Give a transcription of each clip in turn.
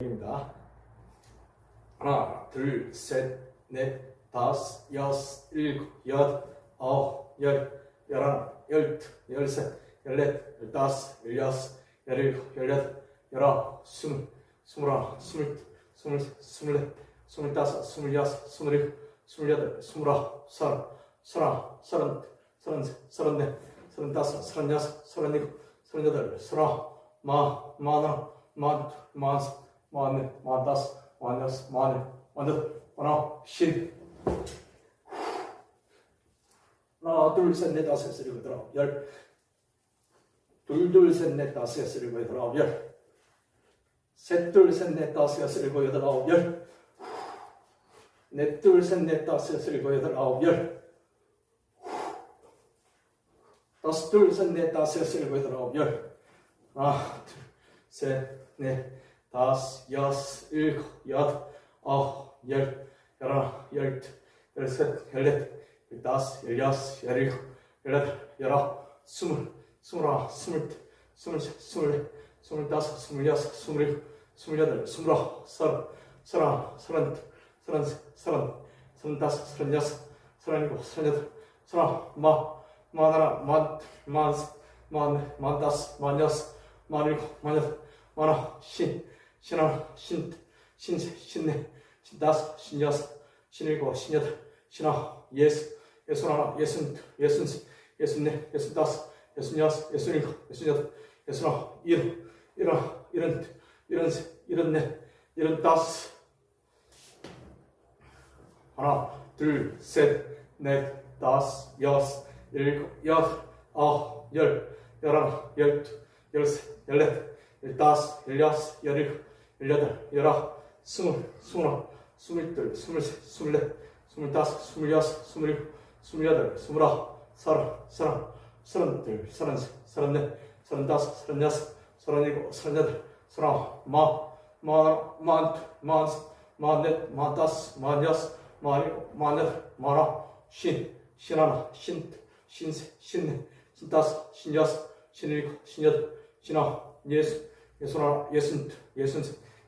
입니다. 하나, 둘, 셋, 넷, 다섯, 여섯, 일곱, 여덟, 아홉, 열, 열하나, 열두, 열셋, 열넷, 열다섯, 열여섯, 열일곱, 열여덟, 열아홉, 스물, 스물하나, 스물, 스물, 스물넷, 스물다섯, 스물여섯, 스물일곱, 스물여덟, 스물아홉, 서른, 서른, 서른, 서른, 서른넷, 서른다섯, 서른여섯, 서른일곱, 서른여덟, 서른아홉, 마, 마나, 마흔둘, 마흔셋, muammer, muaddas, muannas, muanif, muanif, 하나, 십. 하나, 둘, 셋, 넷, 다섯, 여섯, 일곱, 여덟, 열. 둘, 둘, 셋, 넷, 다섯, 여섯, 일곱, 여덟, 아홉, 열. 셋, 둘, 셋, 넷, 다섯, 여섯, 일곱, 여덟, 아홉, 열. 넷, 둘, 셋, 넷, 다섯, 여섯, 일곱, 여덟, 아홉, 열. 다섯, 둘, 셋, 넷, 다섯, 여섯, 일곱, 여덟, 아홉, 열. 하나, 둘, 셋, 넷, 다섯, 여섯, 일곱, 여덟, 아홉, 열, 열하나, 열두, 열셋, 열넷, 열다섯, 열여섯, 열일곱, 열여덟, 열아홉, 스물, 스물하나, 스물둘, 스물셋, 스물넷, 스물다섯, 스물여섯, 스물일곱, 스물여덟, 스물아홉, 서른, 서른하나, 서른둘, 서른셋, 서른, 서른다섯, 서른여섯, 서른일곱, 서른여덟, 서른아홉, 만, 만하나, 만, 만셋, 만넷, 만다섯, 만여섯, 만일곱, 만여덟, 만아홉, 신, 신하, 신, 신, 신네, 신다섯, 신여섯, 신일곱, 신여덟, 신하, 예수, 예순하나, 예순, 예순, 예수네, 예순다섯, 예순여섯, 예순일곱, 예순여덟, 예순아홉, 일흔, 일흔, 일흔, 일흔, 일흔네, 일흔다섯. 하나, 둘, 셋, 넷, 다섯, 여섯, 일곱, 여덟, 아홉, 열, 열하나, 열두, 열세, 열넷, 열다섯, 열여섯, 열일곱, 18, 19, 20, 21, 22, 23, 24, 25, 26, 27, 28, 29, 30, 31, 32, 33, 34, 35, 36, 37, 38, 39, 40, 41, 42, 43, 44, 45, 46, 47, 48, 49, 신하나, 신, 신세, 신네, 신다섯, 신여섯, 신일곱, 신여덟, 신아, 예수, 예수나, 예순, 예순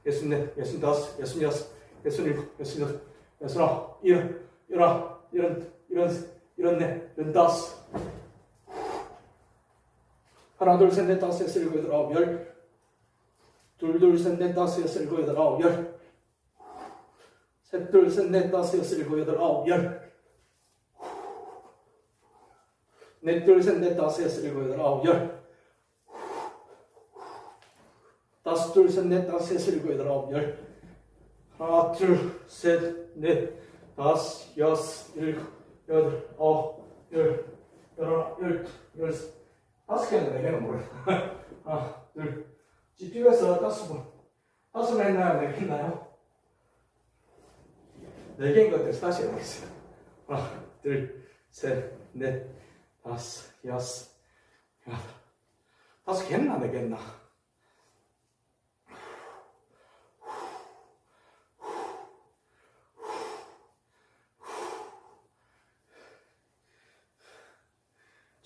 예순네, 예순다섯, 예순여섯, 예순일곱, 예순여덟, 예순아홉, 이런, 이런, 이런, 이런, 이런네, 이런다섯. 하나, 둘, 셋, 넷, 다섯, 여섯, 일곱, 여덟, 아홉, 열. 둘, 둘, 셋, 넷, 다섯, 여섯, 일곱, 여덟, 아홉, 열. 셋, 둘, 셋, 넷, 다섯, 여섯, 일곱, 여덟, 아홉, 열. 넷, 둘, 셋, 넷, 다섯, 여섯, 일곱, 여덟, 아홉, 열. 다섯 둘 셋 넷 다섯 셋 일곱 여덟 아홉 열. 하나 둘 셋 넷 다섯 여섯 일곱 여덟 아홉 열. 열, 열, 열, 다섯 개는 내 개는 몰라 하나 둘. 집중해서 다섯 번. 다섯 번 했나요? 네 개 했나요? 네 개인 것 같아서 다시 해보겠습니다. 하나 둘셋넷 다섯 여섯 여덟 다섯 개는 안 되겠나?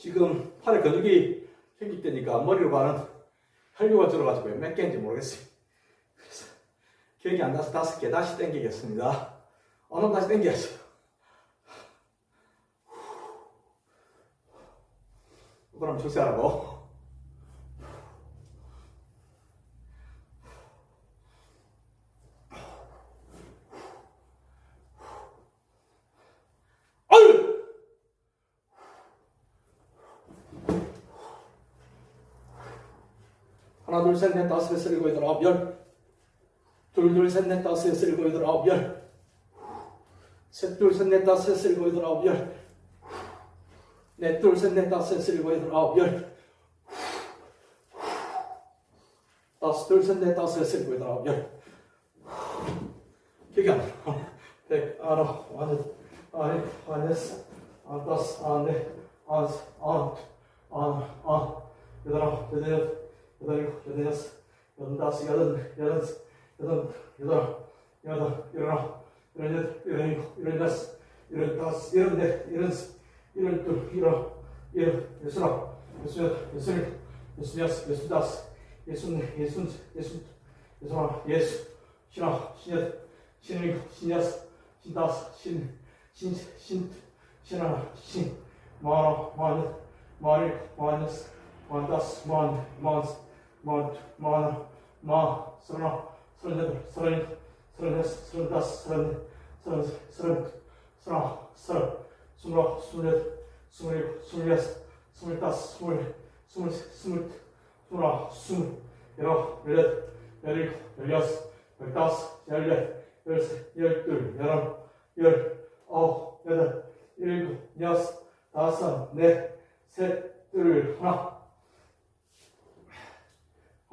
지금 팔에 근육이 생기때니까 머리로 가는 혈류가 들어가지고 몇 개인지 모르겠어요. 그래서 기억이 안 나서 다섯 개 다시 당기겠습니다. 어느 다시 당겼어요. 그럼 조세하라고. අනාදුරසන් නැත් ආශ්‍රයසරි කොයිද රාබ්යර් තුරුදුරසන් නැත් ආශ්‍රයසරි කොයිද රාබ්යර් Settursen net assesser går ut avgör. Nettursen net assesser går ut avgör. Dastursen net assesser går ut avgör. Kikan. Tek ara adet arif hanes antas ane az ant an an. Yedra yedra 여덟, 일곱, 여덟, 여섯, 여덟, 다섯, 여덟, 여덟, 여덟, 여덟, 여덟, 일어나, 일어나, 일어나, 일어나, 일어나, 일어나, 일어나, 일어나, 일어나, 일어나, 예수라, 예수여, 예수일, 예수여섯, 예수다섯, 예수네, 예순, 예순, 예수라, 예수, 신하, 신여, 신일곱, 신여섯, 신다섯, 신, 신, 신, 신하, 신, 마라, 마흔, 마흔일곱, 마흔여섯, 마흔다섯, 마흔, 마흔, 만, 만하, 마, 서른하, 서른여덟, 서른일곱, 서른여섯, 서른다섯, 서른넷, 서른, 서른, 서른하, 서른, 스물아홉, 스물여덟, 스물일곱, 스물여섯, 스물다섯, 스물, 스물셋, 스물, 스물하나, 스물, 열아홉, 열여덟, 열일곱, 열여섯, 열다섯, 열넷, 열셋, 열둘, 열하나, 열아홉, 여덟, 일곱, 여섯, 다섯, 넷, 셋, 둘, 하나.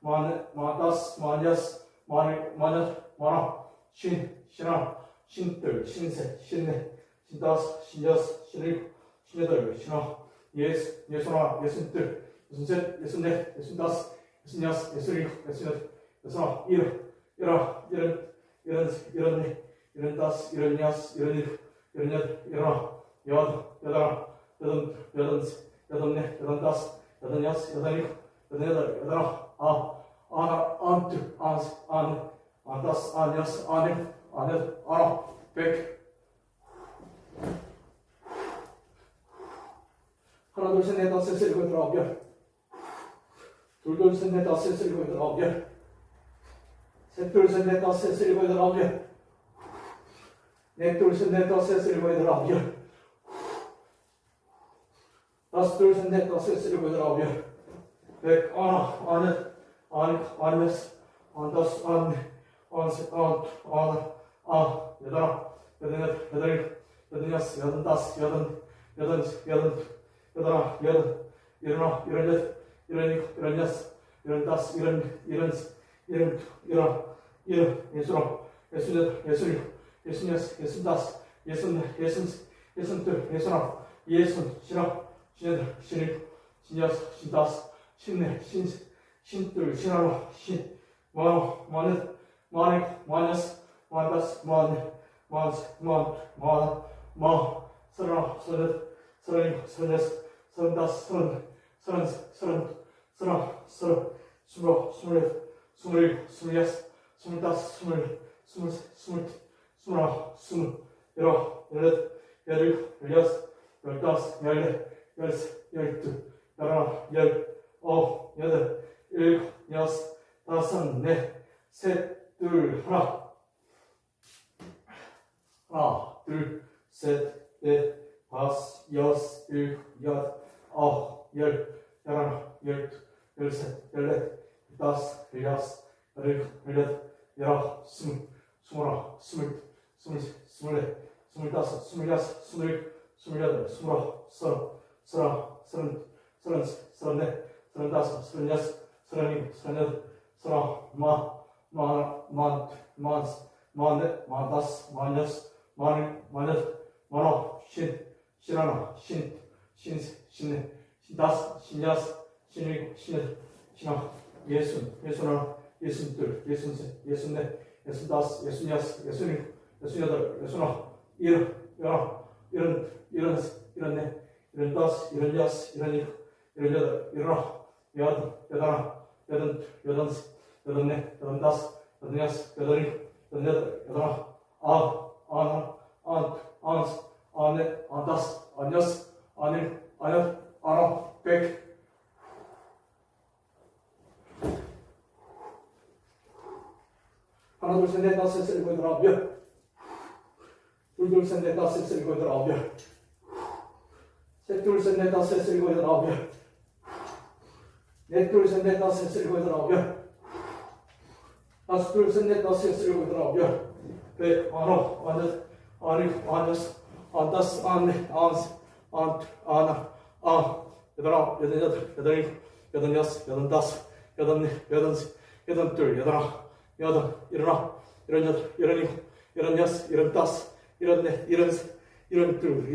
만넷, 만다섯, 만여섯, 만일곱, 만여덟, 만아홉, 쉰, 쉰하나, 쉰둘, 쉰셋, 쉰넷, 쉰다섯, 쉰여섯, 쉰일곱, 쉰여덟, 쉰아홉, 예스, 예순하나, 예순둘, 예순셋, 예순넷, 예순다섯, 예순여섯, 예순일곱, 예순여덟, 예순아홉, 일흔, 열아홉, 열은, 열은셋, 열은넷, 열은다섯, 열은여섯, 열은일곱, 열은여덟, 열아홉, 여덟, 여덟하나, 여덟, 여덟셋, 여덟넷, 여덟다섯, 여덟여섯, 여덟일곱, 여덟여덟, 여덟아홉, 아홉, 아흔, 아흔둘, 아흔셋, 아흔넷, 아흔다섯, 아흔여섯, 아흔일곱, 아흔여덟, 아흔아홉, 백. 하나, 둘, 셋, 넷, 다섯, 여섯, 일곱, 여덟, 아홉, 열. 둘, 둘, 셋, 넷, 다섯, 여섯, 일곱, 여덟, 아홉, 열. 셋, 둘, 셋, 넷, 다섯, 여섯, 일곱, 여덟, 아홉, 열. 넷, 둘, 셋, 넷, 다섯, 여섯, 일곱, 여덟, 아 ara ant az an antas anyas ane ane ara pek Karadolsen het av seg selv etter avgjør. Tordolsen het av seg selv etter avgjør. Settolsen het av seg selv etter avgjør. Nettolsen het av 나, 아흔, 여덟하나, 여덟여덟, 여덟일곱, 여덟여섯, 여덟다섯, 여덟, 여덟셋, 여덟둘, 여덟하나, 여덟, 열하나, 열여덟, 열일곱, 열여섯, 열다섯, 열넷, 열여섯, 열일곱, 열하나, 열, 예순하나, 예순여덟, 예순일곱, 예순여섯, 예순다섯, 예순넷, 예순셋, 예순둘, 예순하나, 예순, 신하나, 신여덟, 신일곱, 신여섯, 신다섯, 신넷, 신셋, 신둘, 신하나, 신, 만오, 만여덟, 만일곱, 만여섯, 만다섯, 만넷, 만둘, 만하나, 만, 서른하나, 서른여덟, 서른일곱, 서른여섯, 서른다섯, 서른넷, 서른셋, 서른둘, 서른하나, 서른, 스물아홉, 스물여덟, 스물일곱, 스물여섯, 스물다섯, 스물넷, 스물셋, 스물둘, 스물하나, 스물, 열아홉, 열여덟, 열일곱, 열여섯, 열다섯, 열넷, 열셋, 열둘, 열하나, 열 아홉, 여덟, 일곱, 여섯, 다섯, 넷, 셋, 둘, 하나. 하나, 둘, 셋, 넷, 다섯, 여섯, 일곱, 여덟, 아홉, 열, 열하나, 열둘, 열셋, 열넷, 열다섯, 열여섯, 열일곱, 열여덟, 열아홉, 스물, 스물하나, 스물둘, 스물셋, 스물넷, 스물다섯, 스물여섯, 스물일곱, 스물여덟, 스물아홉, 서른, 서른하나, 서른둘, 서른셋, 서른넷, 서른다섯, 서른여섯, 서른일곱, 서른여덟, 서른아홉, 만, 만하나, 만둘, 만셋, 만넷, 만다섯, 만여섯, 만일곱, 만여덟, 만아홉, 쉰, 쉰하나, 쉰, 쉰셋, 쉰넷, 쉰다섯, 쉰여섯, 쉰일곱, 쉰여덟, 쉰아홉, 예순, 예순하나, 예순둘, 예순셋, 예순넷, 예순다섯, 예순여섯, 예순일곱, 예순여덟, 예순아홉, 일흔, 열아홉, 일흔, 일흔셋, 일흔넷, 일흔다섯, 일흔여섯, 일흔일곱, 일흔여덟, 일흔아홉, 여덟, 여덟하나, 여덟둘, 여덟셋, 여덟넷, 여덟다섯, 여덟여섯, 여덟일곱, 여덟여덟, 여덟아홉, 아홉, 아흔하나, 아흔둘, 아흔셋, 아흔 넷, 둘, 셋, 넷, 다섯, 여섯, 일곱, 여덟, 아홉, 열. 둘, 둘, 셋, 넷, 다섯, 여섯, 일곱, 여덟, 아홉, 열. 셋, 둘, 셋, 넷, 다섯, 여섯, 일곱, 여덟, 아홉, 열. 넷, 둘, 셋, 넷, 다섯, 여섯, 일곱, 여덟, 아홉, 열. 다섯, 둘, 셋, 넷, 다섯, 여섯, 일곱, 여덟, 아홉, 열. 백, 아홉, 아흔, 아흔일곱, 아흔여섯, 아흔다섯, 아흔넷, 아흔셋, 아흔둘, 아흔하나, 아흔, 여덟 아홉, 여덟 여덟, 여덟 일곱, 여덟 여섯, 여덟 다섯, 여덟 넷, 여덟셋, 여덟 둘, 여덟하나, 여덟, 일어나, 일흔 여덟, 일흔 일곱, 이런 여섯, 이런 다섯, 이런 넷, 셋, 둘,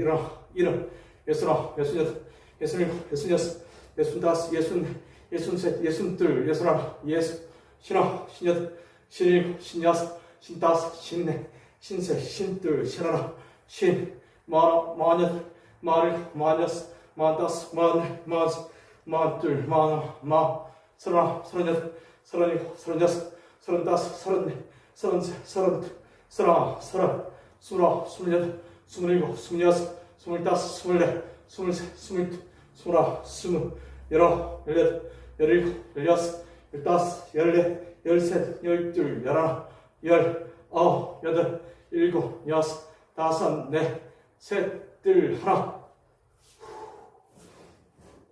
예순, 예순셋, 예순둘, 예순하나, 예수, 신하, 신여덟, 신일곱, 신여섯, 신다섯, 신넷, 신셋, 신둘, 신하나, 신, 만하, 만여덟, 만일곱, 만여섯, 만다섯, 만넷, 만셋, 만둘, 만하나, 만, 서른하나, 서른여덟, 서른일곱, 서른여섯, 서른다섯, 서른넷, 서른셋, 서른둘, 서른하나, 서른, 스물하나, 스물여덟, 스물일곱, 스물여섯, 스물다섯, 스물넷, 스물셋, 스물둘, 스물하나, 스물, 열하나, 열여덟, 열일곱, 열여섯, 열다섯, 열넷, 열셋, 열둘, 열하나, 열, 아홉, 여덟, 일곱, 여섯, 다섯, 넷, 셋, 둘, 하나,